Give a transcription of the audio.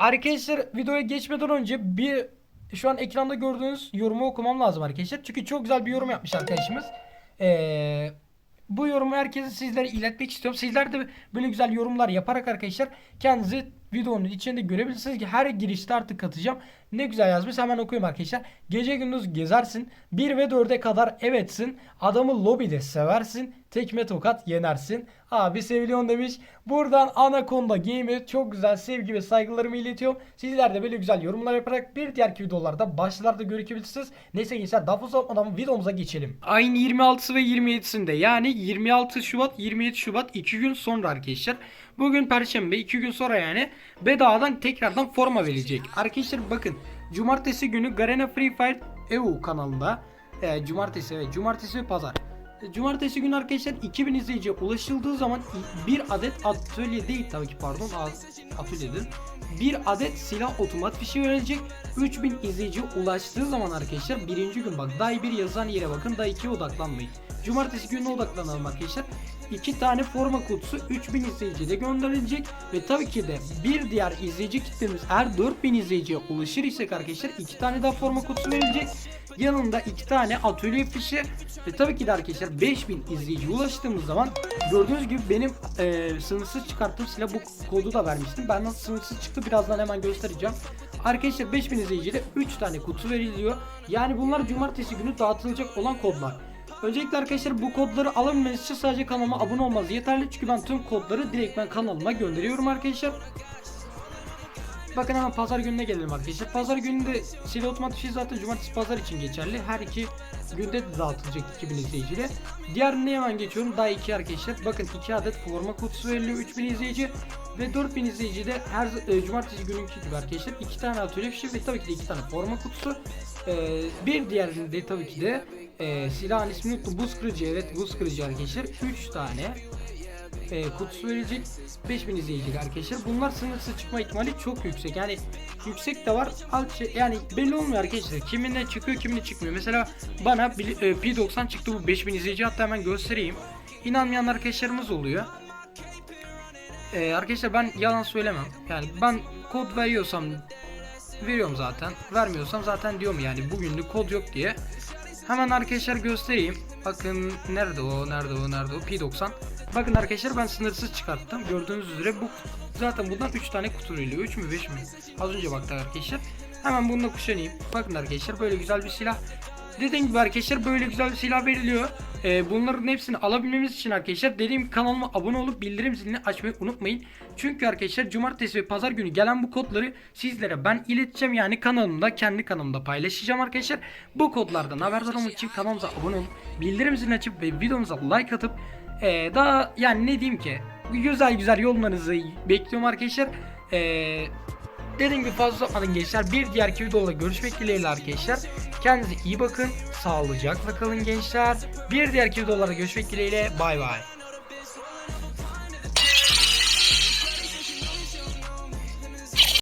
Arkadaşlar videoya geçmeden önce bir şu an ekranda gördüğünüz yorumu okumam lazım arkadaşlar. Çünkü çok güzel bir yorum yapmış arkadaşımız. Ee, bu yorumu herkese sizlere iletmek istiyorum. Sizler de böyle güzel yorumlar yaparak arkadaşlar kendinizi videonun içinde görebilirsiniz ki her girişte artık katacağım. Ne güzel yazmış hemen okuyayım arkadaşlar. Gece gündüz gezersin. 1 ve 4'e kadar evetsin. Adamı lobide seversin. Tekme tokat yenersin. Abi seviliyon demiş. Buradan Anaconda Game'e çok güzel sevgi ve saygılarımı iletiyorum. Sizler de böyle güzel yorumlar yaparak bir diğer videolarda başlarda görebilirsiniz. Neyse gençler daha fazla uzatmadan videomuza geçelim. Ayın 26'sı ve 27'sinde yani 26 Şubat 27 Şubat 2 gün sonra arkadaşlar. Bugün Perşembe 2 gün sonra yani bedavadan tekrardan forma verecek. Arkadaşlar bakın Cumartesi günü Garena Free Fire EU kanalında e, Cumartesi evet Cumartesi ve Pazar Cumartesi günü arkadaşlar 2000 izleyiciye ulaşıldığı zaman bir adet atölye değil tabii ki pardon atölyedir. Bir adet silah otomat fişi verilecek. 3000 izleyiciye ulaştığı zaman arkadaşlar birinci gün bak day 1 yazan yere bakın day 2'ye odaklanmayın. Cumartesi gününe odaklanalım arkadaşlar. İki tane forma kutusu 3000 izleyiciye de gönderilecek ve tabii ki de bir diğer izleyici kitlemiz eğer 4000 izleyiciye ulaşır isek arkadaşlar iki tane daha forma kutusu verilecek. Yanında iki tane atölye fişi ve tabii ki de arkadaşlar 5000 izleyiciye ulaştığımız zaman gördüğünüz gibi benim e, sınırsız çıkarttığım silah bu kodu da vermiştim. Ben nasıl sınırsız çıktı birazdan hemen göstereceğim. Arkadaşlar 5000 izleyiciye 3 tane kutu veriliyor. Yani bunlar cumartesi günü dağıtılacak olan kodlar. Öncelikle arkadaşlar bu kodları alabilmeniz için sadece kanalıma abone olmanız yeterli. Çünkü ben tüm kodları direkt ben kanalıma gönderiyorum arkadaşlar. Bakın hemen pazar gününe gelelim arkadaşlar. Pazar gününde silah otomatik zaten cumartesi pazar için geçerli. Her iki günde de dağıtılacak 2000 izleyiciyle. Diğerine hemen geçiyorum. Daha iki arkadaşlar. Bakın 2 adet forma kutusu veriliyor 3000 izleyici. Ve 4000 izleyici de her e, cumartesi gününkü gibi arkadaşlar. 2 tane atölye fişi ve tabii ki de 2 tane forma kutusu. E, bir diğerinde tabii ki de e, silahın ismini unuttum. Buz kırıcı evet buz kırıcı arkadaşlar. 3 tane e, kutusu verilecek 5000 izleyicilik arkadaşlar. Bunlar sınırsız çıkma ihtimali çok yüksek. Yani yüksek de var. Alt şey, yani belli olmuyor arkadaşlar. Kiminden çıkıyor, kimine çıkmıyor. Mesela bana e, P90 çıktı bu 5000 izleyici hatta hemen göstereyim. İnanmayan arkadaşlarımız oluyor. E, arkadaşlar ben yalan söylemem. Yani ben kod veriyorsam veriyorum zaten. Vermiyorsam zaten diyorum yani bugünlük kod yok diye. Hemen arkadaşlar göstereyim. Bakın nerede o, nerede o, nerede o? P90. Bakın arkadaşlar ben sınırsız çıkarttım. Gördüğünüz üzere bu zaten bundan 3 tane kutu veriliyor. 3 mü 5 mi? Az önce baktık arkadaşlar. Hemen bununla kuşanayım. Bakın arkadaşlar böyle güzel bir silah. Dediğim gibi arkadaşlar böyle güzel bir silah veriliyor. Ee, bunların hepsini alabilmemiz için arkadaşlar dediğim gibi kanalıma abone olup bildirim zilini açmayı unutmayın. Çünkü arkadaşlar cumartesi ve pazar günü gelen bu kodları sizlere ben ileteceğim. Yani kanalımda kendi kanalımda paylaşacağım arkadaşlar. Bu kodlardan haberdar olmak için kanalımıza abone olup bildirim zilini açıp ve videomuza like atıp ee, daha yani ne diyeyim ki güzel güzel yorumlarınızı bekliyorum arkadaşlar. Ee, dediğim gibi fazla uzatmadan gençler bir diğer videoda görüşmek dileğiyle arkadaşlar. Kendinize iyi bakın. Sağlıcakla kalın gençler. Bir diğer videolarda görüşmek dileğiyle. Bay bay.